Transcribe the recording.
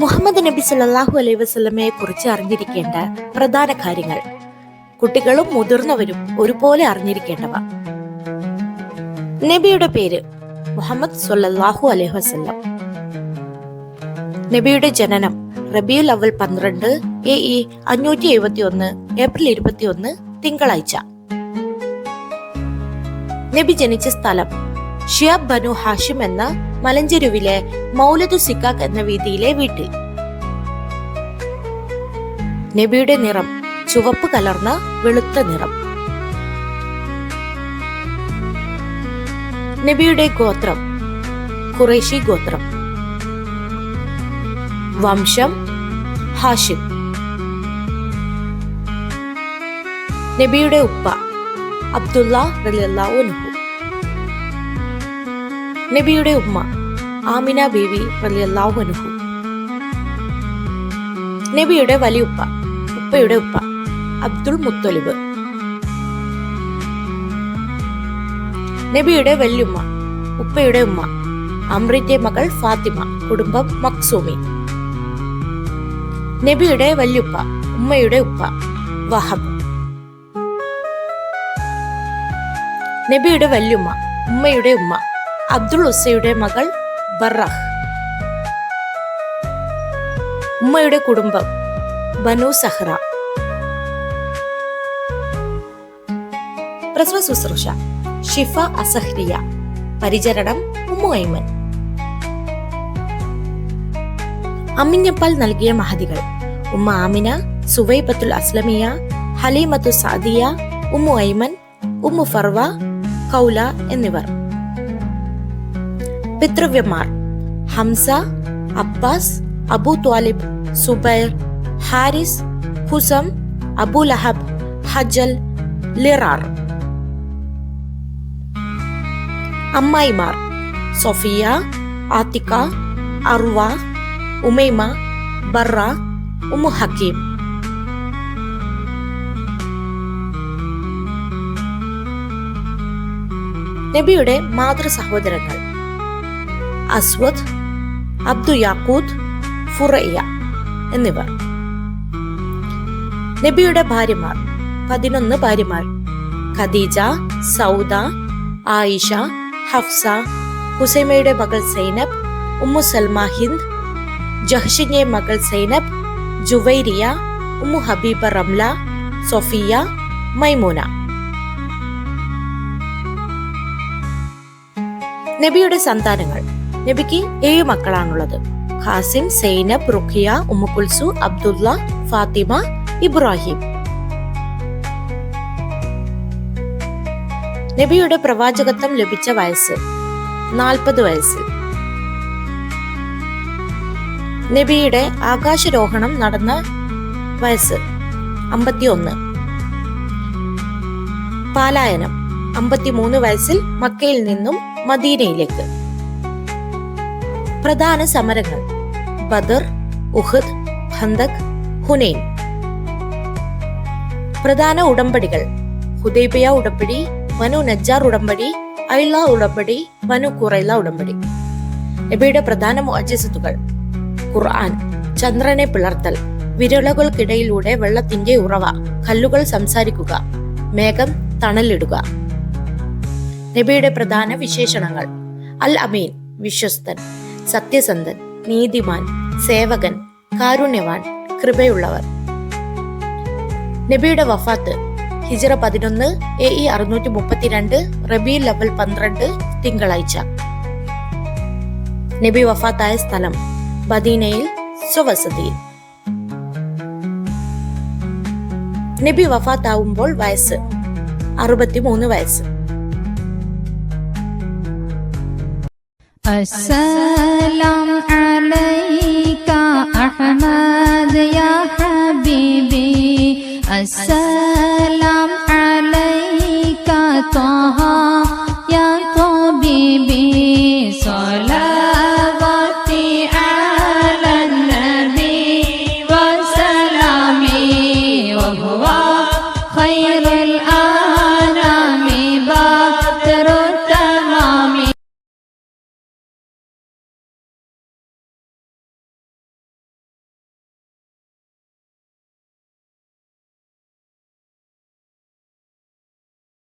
മുഹമ്മദ് നബി സല്ലാഹു അലൈഹി വസ്ലമയെ കുറിച്ച് അറിഞ്ഞിരിക്കേണ്ട പ്രധാന കാര്യങ്ങൾ. കുട്ടികളും മുതിർന്നവരും ഒരുപോലെ അറിഞ്ഞിരിക്കേണ്ടവ. നബിയുടെ പേര് മുഹമ്മദ് സൊല്ലാഹു അലൈഹി വസല്ലം. നബിയുടെ ജനനം റബിയുൽ അവൽ പന്ത്രണ്ട് എ ഇ അഞ്ഞൂറ്റി എഴുപത്തി ഒന്ന് ഏപ്രിൽ ഇരുപത്തി ഒന്ന് തിങ്കളാഴ്ച. നബി ജനിച്ച സ്ഥലം ഷിയാബ് ബനു ഹാഷിം എന്ന മലഞ്ചെരുവിലെ മൗലദു സിക്കാക്ക് എന്ന വീതിയിലെ വീട്ടിൽ. നബിയുടെ നിറം ചുവപ്പ് കലർന്ന വെളുത്ത നിറം. നബിയുടെ ഗോത്രം കുറേശി ഗോത്രം. വംശം ഹാഷിം. നബിയുടെ ഉപ്പ അബ്ദുള്ള റലിയല്ലാഹു അൻഹു. നബിയുടെ ഉമ്മ ആമിന ബീവി റളിയല്ലാഹു അൻഹു നബിയുടെ വലിയുപ്പ ഉപ്പയുടെ ഉപ്പ അബ്ദുൾ മുത്തലിബ്. നബിയുടെ വല്യുമ്മ ഉപ്പയുടെ ഉമ്മ അമ്രിന്റെ മകൾ ഫാത്തിമ കുടുംബം മക്സൂമി. നബിയുടെ വല്യുപ്പ ഉമ്മയുടെ ഉപ്പ വഹബ്. നബിയുടെ വല്യുമ്മ ഉമ്മയുടെ ഉമ്മ അബ്ദുൾ ഉസയുടെ മകൾ ബറഹ്. ഉമ്മയുടെ കുടുംബം ബനു സഹ്റ. പ്രസവ ശുശ്രൂഷ ഷിഫ അസഹ്രിയ. പരിചരണം ഉമ്മു ഐമൻ. അമ്മിഞ്ഞപ്പാൽ നൽകിയ മഹതികൾ ഉമ്മ Amina Suvaibathul Aslamiya Halimathu Sadiya Umm Ayman Umm Farwa കൗല എന്നിവർ. പിതൃവ്യന്മാർ Hamza Abbas Abu Talib Zubair Harith ഹുസം Abu Lahab ഹജൽ ലിറാർ അമ്മായിമാർ Safiya Atika Arwa Umaima Barra Ummu Hakim നബിയുടെ മാതൃ സഹോദരങ്ങൾ അസ്വദ് അബ്ദു യാക്കൂദ് ഫുറയ്യ എന്നിവർ. നബിയുടെ ഭാര്യമാർ പതിനൊന്ന് ഭാര്യമാർ. ഖദീജ സൗദ ആയിഷ ഹഫ്സ ഹുസൈമയുടെ മകൾ സൈനബ് ഉമ്മു സൽമ ഹിന്ദ് ജഹ്ഷിന്റെ മകൾ സൈനബ് ജുവൈരിയ ഉമ്മു ഹബീബ റംല സൊഫിയ മൈമൂന. നബിയുടെ സന്താനങ്ങൾ. നബിക്ക് ഏഴ് മക്കളാണുള്ളത്. Qasim Zainab Ruqayya Ummukulsu Abdullah Fatima Ibrahim. നബിയുടെ പ്രവാചകത്വം ലഭിച്ച വയസ്സ് നാൽപ്പത് വയസ്സ്. നബിയുടെ ആകാശരോഹണം നടന്ന വയസ്സ് അമ്പത്തിയൊന്ന്. പാലായനം അമ്പത്തിമൂന്ന് വയസ്സിൽ മക്കയിൽ നിന്നും മദീനയിലേക്ക്. പ്രധാന സമരങ്ങൾ. ബദർ ഉഹദ് ഖന്തക് ഹുനൈൻ. പ്രധാന ഉടമ്പടികൾ. ഹുദൈബിയ ഉടമ്പടി മനു നജ്ജാർ ഉടമ്പടി ഐള ഉടമ്പടി മനു കുറൈല ഉടമ്പടി. നബിയുടെ പ്രധാന മുഅജിസത്തുകൾ ഖുർആൻ ചന്ദ്രനെ പിളർത്തൽ വിരളുകൾക്കിടയിലൂടെ വെള്ളത്തിന്റെ ഉറവ കല്ലുകൾ സംസാരിക്കുക മേഘം തണലിടുക. നബിയുടെ പ്രധാന വിശേഷണങ്ങൾ. അൽ അമീൻ വിശ്വസ്തൻ. സത്യസന്ധൻ നീതിമാൻ സേവകൻ കാരുണ്യവാൻ കൃപയുള്ളവർ. നബിയുടെ വഫാത്ത് ഹിജറ പതിനൊന്ന് എ ഇ അറുന്നൂറ്റി മുപ്പത്തിരണ്ട് റബി ലെവൽ പന്ത്രണ്ട് തിങ്കളാഴ്ച. നബി വഫാത്തായ സ്ഥലം ബദീനയിൽ സ്വവസതിയിൽ നബി വഫാത്താവുമ്പോൾ വയസ്സ് അറുപത്തിമൂന്ന് വയസ്സ്. أسلم عليك أحمد يا حبيبي. السلام عليك طه يا طبيبي. صلاة